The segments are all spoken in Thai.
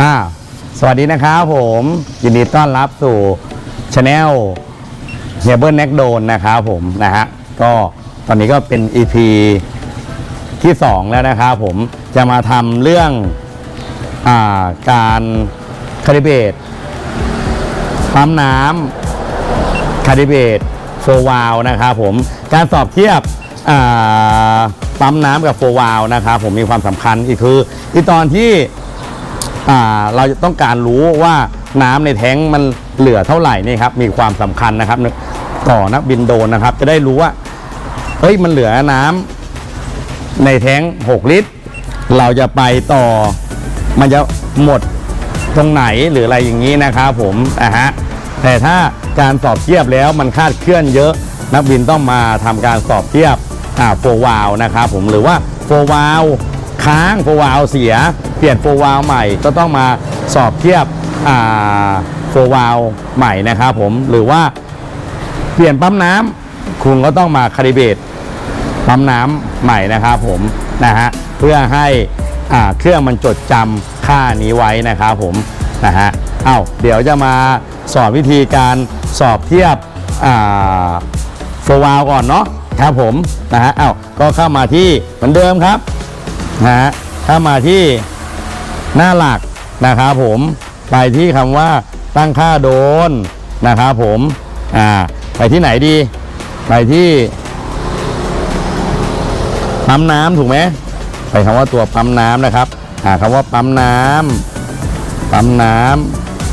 อ่าสวัสดีนะครับผมยินดีต้อนรับสู่ช anel เฮียเบิร์นแน็กโดนนะครับผมนะฮะก็ตอนนี้ก็เป็น EP ที่ 2 แล้วนะครับผมจะมาทำเรื่องอาการคาลิเบตปั๊มน้ำคาลิเบตโฟวาลนะครับผมการสอบเทียบปั๊มน้ำกับโฟวาลนะครับผมมีความสำคัญอีกคือที่ตอนที่ เราจะต้องการรู้ว่าน้ำในแท้งมันเหลือเท่าไหร่นี่ครับมีความสำคัญนะครับต่อนักบินโดนนะครับ จะได้รู้ว่าเอ้ยมันเหลือน้ำในแท้ง 6 ลิตร เราจะไปต่อมันจะหมดตรงไหนหรืออะไรอย่างนี้นะครับผมนะฮะแต่ถ้าการสอบเทียบแล้วมันคาดเคลื่อนเยอะ นักบินต้องมาทำการสอบเทียบอ่าโฟวาลนะครับผมหรือว่าโฟวาลค้างโฟวาลเสีย เปลี่ยนโฟวาลใหม่ก็ต้องมาสอบเทียบโฟวาลใหม่นะครับผมหรือว่าเปลี่ยนปั๊มน้ำคุณก็ต้องมาคาลิเบตปั๊มน้ำใหม่นะครับผมนะฮะเพื่อให้เครื่องมันจดจำค่านี้ไว้นะครับผมนะฮะเอา้าเดี๋ยวจะมาสอนวิธีการสอบเทียบโฟวาลก่อนเนาะครับผมนะฮะเอา้าก็เข้ามาที่เหมือนเดิมครับนะฮะถ้ามาที่ หน้าหลักนะครับผมไปที่คำว่าตั้งค่าโดนนะครับผมอ่าไปที่ไหนดี ไปที่ปั๊มน้ำถูกไหมไปคำว่าตัวปั๊มน้ำนะครับอ่าคำว่าปั๊มน้ำปั๊มน้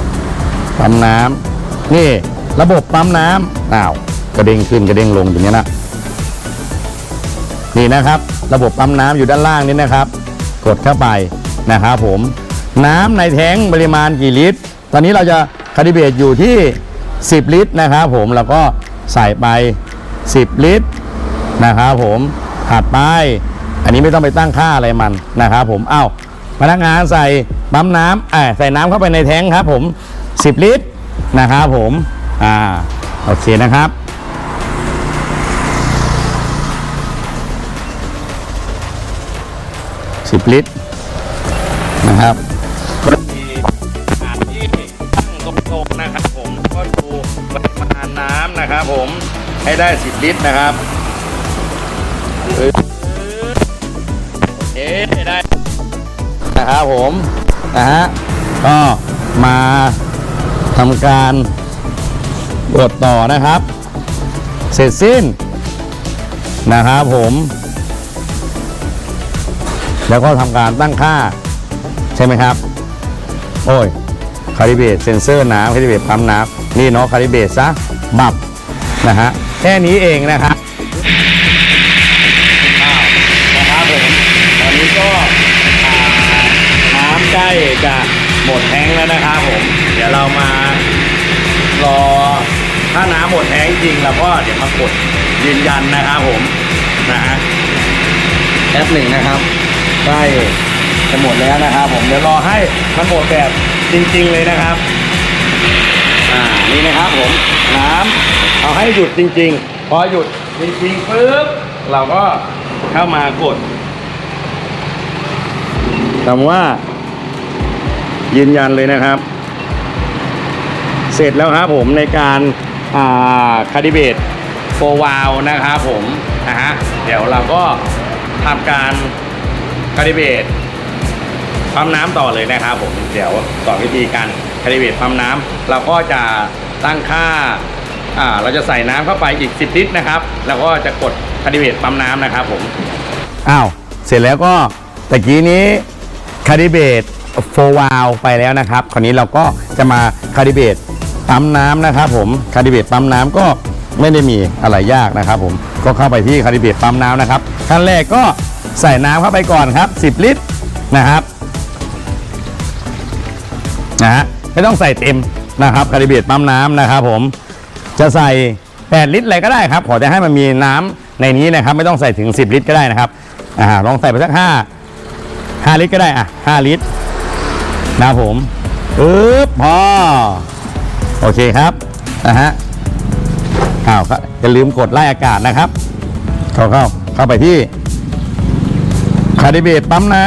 ำปั๊มน้ำนี่ระบบปั๊มน้ำอ้าวกระเด้งขึ้นกระเด้งลงอย่างนี้ยนะนี่นะครับ ระบบปั๊มน้ำอยู่ด้านล่างนี้นะครับ กดเข้าไป นะครับผมน้ำในแท้งปริมาณกี่ลิตร ตอนนี้เราจะคาลิเบตอยู่ที่ 10 ลิตรนะครับผมแล้วก็ใส่ไป 10 ลิตรนะครับผมถัดไป อันนี้ไม่ต้องไปตั้งค่าอะไรมันนะครับผมเอ้าพนักงานใส่ปั๊มน้ำใส่น้ำเข้าไปในแท้งครับผม 10 ลิตรนะครับผมอ่าโอเคนะครับ10ลิตร นะครับก็มีอ่านที่ตั้งตรงๆนะครับผมก็ดูปริมาณน้ำนะครับผมให้ได้10ลิตรนะครับเอ้ยโอเคได้นะครับผมนะฮะก็มาทำการกดต่อนะครับ เสร็จสิ้นนะครับผม แล้วก็ทำการตั้งค่า ใช่ไหมครับ โอ้ยคาลิเบตเซนเซอร์น้ำคาลิเบตปั๊มน้ำนี่เนาะคาลิเบตซะบับนะฮะแค่นี้เองนะครับอ้าวนะครับผมตอนนี้ก็อ่าน้ำใกล้จะหมดแท้งแล้วนะครับผม เดี๋ยวเรามารอถ้าน้ำหมดแท้งจริงเราก็เดี๋ยวมากดยืนยันนะครับผมนะฮะแอปหนึ่งนะครับใกล้ จะหมดแล้วนะครับผมเดี๋ยวรอให้มันหมดแบบจริง ๆ เลยนะครับอ่านี่นะครับผมน้ำเอาให้หยุดจริง ๆ พอหยุดจริงๆปุ๊บเราก็เข้ามากดคำว่า ยืนยันเลยนะครับ เสร็จแล้วครับผมในการอ่าคาดิเบตโฟวาลนะครับผมนะฮะเดี๋ยวเราก็ทำการคาดิเบต ปั๊มน้ำต่อเลยนะครับผมเดี๋ยวสอนวิธีการคาดิเบตปั๊มน้ำเราก็จะตั้งค่าอ่าเราจะใส่น้ำเข้าไปอีก 10ลิตรนะครับ แล้วก็จะกดคาดิเบตปั๊มน้ำนะครับผมอ้าวเสร็จแล้วก็ตะกี้นี้คาริเบตโฟวาลไปแล้วนะครับ คราวนี้เราก็จะมาคาริเบตปั๊มน้ำนะครับ ผมคาริเบตปั๊มน้ำก็ไม่ได้มีอะไรยากนะครับ ผมก็เข้าไปที่คาริเบตปั๊มน้ำนะครับขั้นแรกก็ใส่น้ำเข้าไปก่อนครับ 10 ลิตรนะครับ นะฮะไม่ต้องใส่เต็มนะครับคาริเบตปั๊มน้ำนะครับผมจะใส่ 8 ลิตรอะไรก็ได้ครับ ขอจะให้มันมีน้ำในนี้นะครับ ไม่ต้องใส่ถึง 10 ลิตรก็ได้นะครับอ่าลองใส่ไปสัก5 5ลิตรก็ได้อะ5ลิตรนะผมปึ๊บพอโอเคครับนะฮะอ้าวก็อย่าลืมกดไล่อากาศนะครับ เข้าเข้าเข้าไปที่คาริเบตปั๊มน้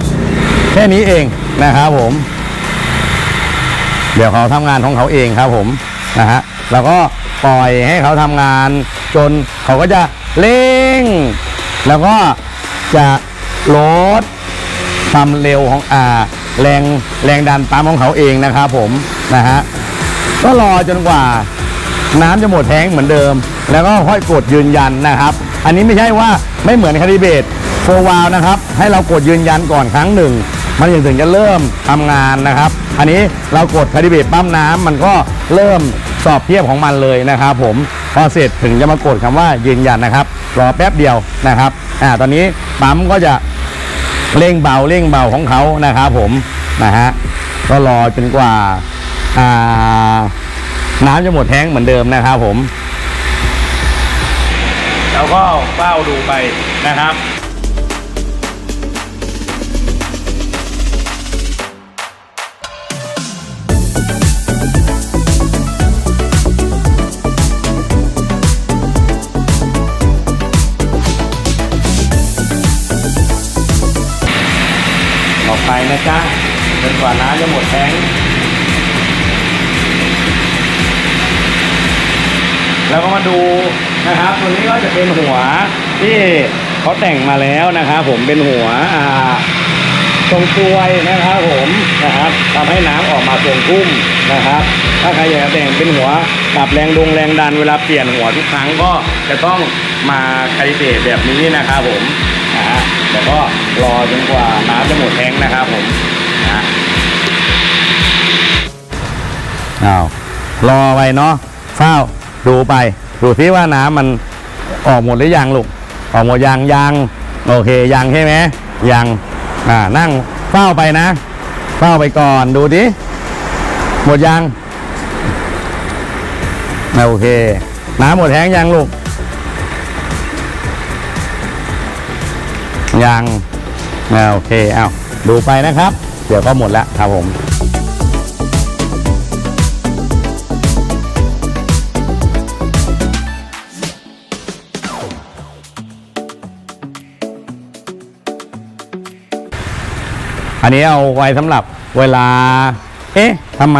ำแค่นี้เองนะครับผม เดี๋ยวเขาทำงานของเขาเองครับผมนะฮะแล้วก็ปล่อยให้เขาทำงาน จนเขาก็จะเร่ง แล้วก็จะลดความเร็วของอ่าแรงแรงดันปั๊มของเขาเองนะครับผมนะฮะก็รอจนกว่าน้ำจะหมดแท้งเหมือนเดิม แล้วก็ค่อยกดยืนยันนะครับ อันนี้ไม่ใช่ว่าไม่เหมือนคาริเบตโฟวาลนะครับ ให้เรากดยืนยันก่อนครั้งหนึ่ง มันถึงจะเริ่มทำงานนะครับ อันนี้เรากดคาริเบตปั๊มน้ำมันก็เริ่มสอบเทียบของมันเลยนะครับผมพอเสร็จถึงจะมากดคำว่ายืนยันนะครับรอแป๊บเดียวนะครับอ่าตอนนี้ปั๊มก็จะเร่งเบาเร่งเบาของเขานะครับผมนะฮะก็รอจนกว่าอ่าน้ำจะหมดแท้งเหมือนเดิมนะครับผม แล้วก็เฝ้าดูไปนะครับ จ๊ะจนกว่าน้ำจะหมดแท้งแล้วก็มาดูนะครับตัวนี้ก็จะเป็นหัวที่เขาแต่งมาแล้วนะครับผมเป็นหัวอ่าทรงกลวยนะครับผมนะครับทำให้น้ำออกมาทรงพุ่มนะครับ ถ้าใครอยากแต่งเป็นหัวปรับแรงดงแรงดันเวลาเปลี่ยนหัวทุกครั้งก็จะต้องมาคาลิเบรตแบบนี้นะครับผม นะฮะแต่ก็รอจนกว่าน้ำจะหมดแทงนะครับผมนะอ้าวรอไปเนาะเฝ้าดูไป ดูที่ว่าน้ำมันออกหมดหรือยังลูกออกหมดยังยังโอเคยังใช่ไหมยังอ่านั่งเฝ้าไปนะเฝ้าไปก่อนดูดิหมดยังโอเค น้ำหมดแห้งยังลูก ยังอ่าโอเคเอาดูไปนะครับ เดี๋ยวก็หมดแล้วครับผมอันนี้เอาไว้สำหรับเวลา เอ๊ะทำไม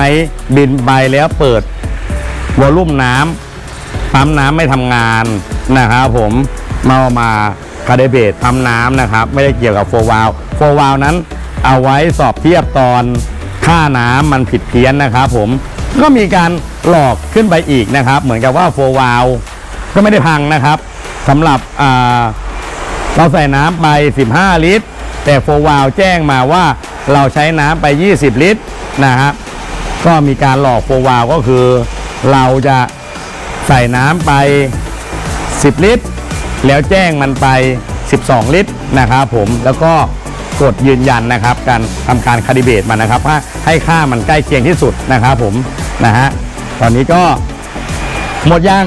บินไปแล้วเปิดวอลลุ่มน้ำปั๊มน้ำไม่ทำงานนะครับผมมาเอามา คาเดเบตปั๊มน้ำนะครับ ไม่ได้เกี่ยวกับโฟวาลโฟวาลนั้นเอาไว้สอบเทียบตอนค่าน้ำมันผิดเพี้ยนนะครับผมก็มีการหลอกขึ้นไปอีกนะครับ เหมือนกับว่าโฟวาลก็ไม่ได้พังนะครับสำหรับเราใส่น้ำไป 15 ลิตร แต่โฟวาลแจ้งมาว่าเราใช้น้ำไป 20 ลิตรนะฮะก็มีการหลอกโฟวาลก็คือ เราจะใส่น้ำไป 10 ลิตร แล้วแจ้งมันไป 12 ลิตรนะครับผมแล้วก็กดยืนยันนะครับ การทำการคาลิเบตมันนะครับให้ค่ามันใกล้เคียงที่สุดนะครับผมนะฮะตอนนี้ก็หมดยัง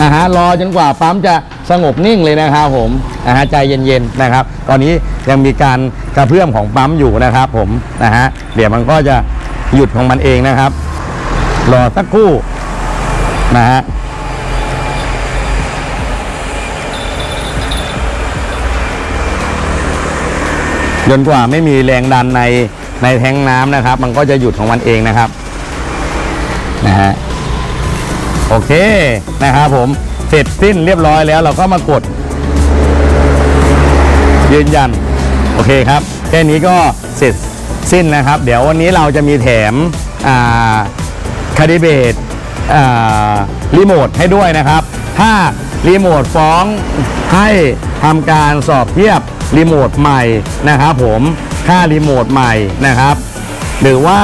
อาฮะรอจนกว่าปั๊มจะสงบนิ่งเลยนะครับผมนะฮะใจเย็นๆนะครับ ตอนนี้ยังมีการกระเพื่อมของปั๊มอยู่นะครับผมนะฮะเดี๋ยวมันก็จะหยุดของมันเองนะครับ รอสักครู่นะฮะ จนกว่าไม่มีแรงดันในในแทงน้ำนะครับ มันก็จะหยุดของมันเองนะครับนะฮะโอเคนะครับผมเสร็จสิ้นเรียบร้อยแล้วเราก็มากด ยืนยัน โอเคครับ แค่นี้ก็เสร็จสิ้นนะครับ เดี๋ยววันนี้เราจะมีแถมคาดิเบตรีโมทให้ด้วยนะครับ ถ้ารีโมทฟ้องให้ทำการสอบเทียบ รีโมทใหม่นะครับผมค่ารีโมทใหม่นะครับ หรือว่า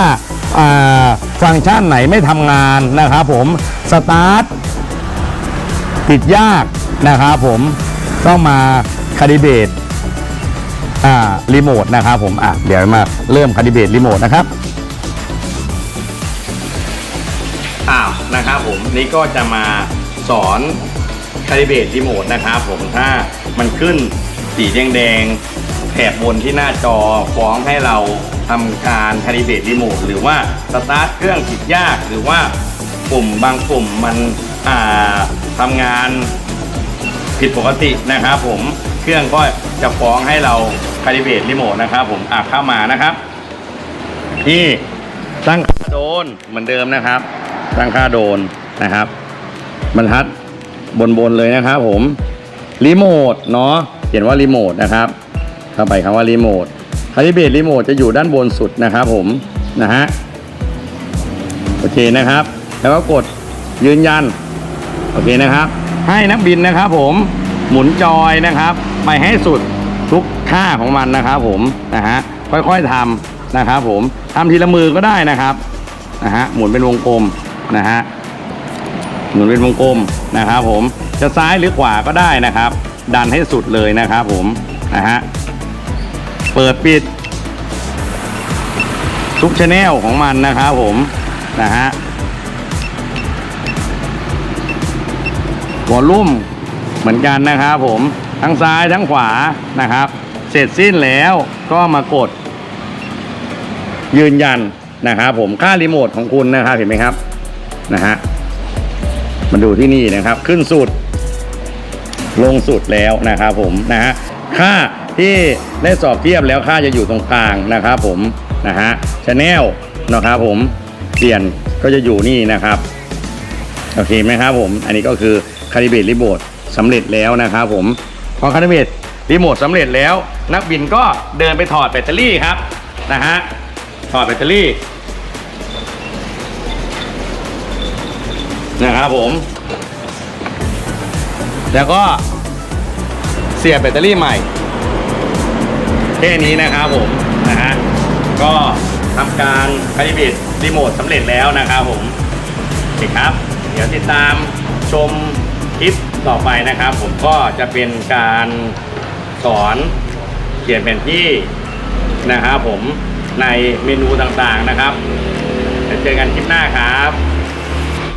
ฟังก์ชันไหนไม่ทำงานนะครับผมสตาร์ทติดยากนะครับผมต้องมาคาลิเบตรีโมทนะครับผมอะเดี๋ยวมาเริ่มคาลิเบตรีโมทนะครับอ้าวนะครับผมนี่ก็จะมาสอนคาลิเบตรีโมทนะครับผมถ้ามันขึ้น สีแดงๆแถบบนที่หน้าจอฟ้องให้เราทำการคาลิเบตรีโมทหรือว่าสตาร์ทเครื่องผิดยาก หรือว่าปุ่มบางปุ่มมันอ่าทำงานผิดปกตินะครับผมเครื่องก็จะฟ้องให้เราคาลิเบตรีโมทนะครับผมอะเข้ามานะครับ ที่ตั้งค่าโดนเหมือนเดิมนะครับ ตั้งค่าโดนนะครับบรรทัดบนๆเลยนะครับผมรีโมทเนาะ ขียนว่ารีโมทนะครับ เข้าไปคำว่ารีโมทคาลิเบตรีโมทจะอยู่ด้านบนสุดนะครับผมนะฮะโอเคนะครับ แล้วก็กดยืนยันโอเคนะครับ ให้นักบินนะครับ ผมหมุนจอยนะครับ ไปให้สุดทุกท่าของมันนะครับ ผมนะฮะค่อยๆทำนะครับ ผมทำทีละมือก็ได้นะครับนะฮะหมุนเป็นวงกลมนะฮะหมุนเป็นวงกลมนะครับ ผมจะซ้ายหรือขวาก็ได้นะครับ ดันให้สุดเลยนะครับผมนะฮะเปิดปิด ทุกชแนลของมันนะครับผมนะฮะวอลลุ่มเหมือนกันนะครับผมทั้งซ้ายทั้งขวานะครับ เสร็จสิ้นแล้วก็มากด ยืนยันนะครับผมค่ารีโมทของคุณนะครับเห็นไหมครับนะฮะมาดูที่นี่นะครับ ขึ้นสุด ลงสุดแล้วนะครับผมนะฮะค่าที่ได้สอบเทียบแล้วค่าจะอยู่ตรงกลางนะครับผมนะฮะชแนลนะครับผมเปลี่ยนก็จะอยู่นี่นะครับโอเคไหมครับผมอันนี้ก็คือคาลิเบตรีโมทสำเร็จแล้วนะครับผมพอคาลิเบตรีโมทสำเร็จแล้ว นักบินก็เดินไปถอดแบตเตอรี่ครับนะฮะถอดแบตเตอรี่นะครับผม แล้วก็เสียบแบตเตอรี่ใหม่ แค่นี้นะครับผมนะฮะก็ทำการคาลิเบตรีโมทสำเร็จแล้วนะครับผมโอเคครับ เดี๋ยวติดตามชมคลิปต่อไปนะครับ ผมก็จะเป็นการสอนเขียนแผนที่นะครับผมในเมนูต่างๆนะครับเดี๋ยวเจอกันคลิปหน้าครับ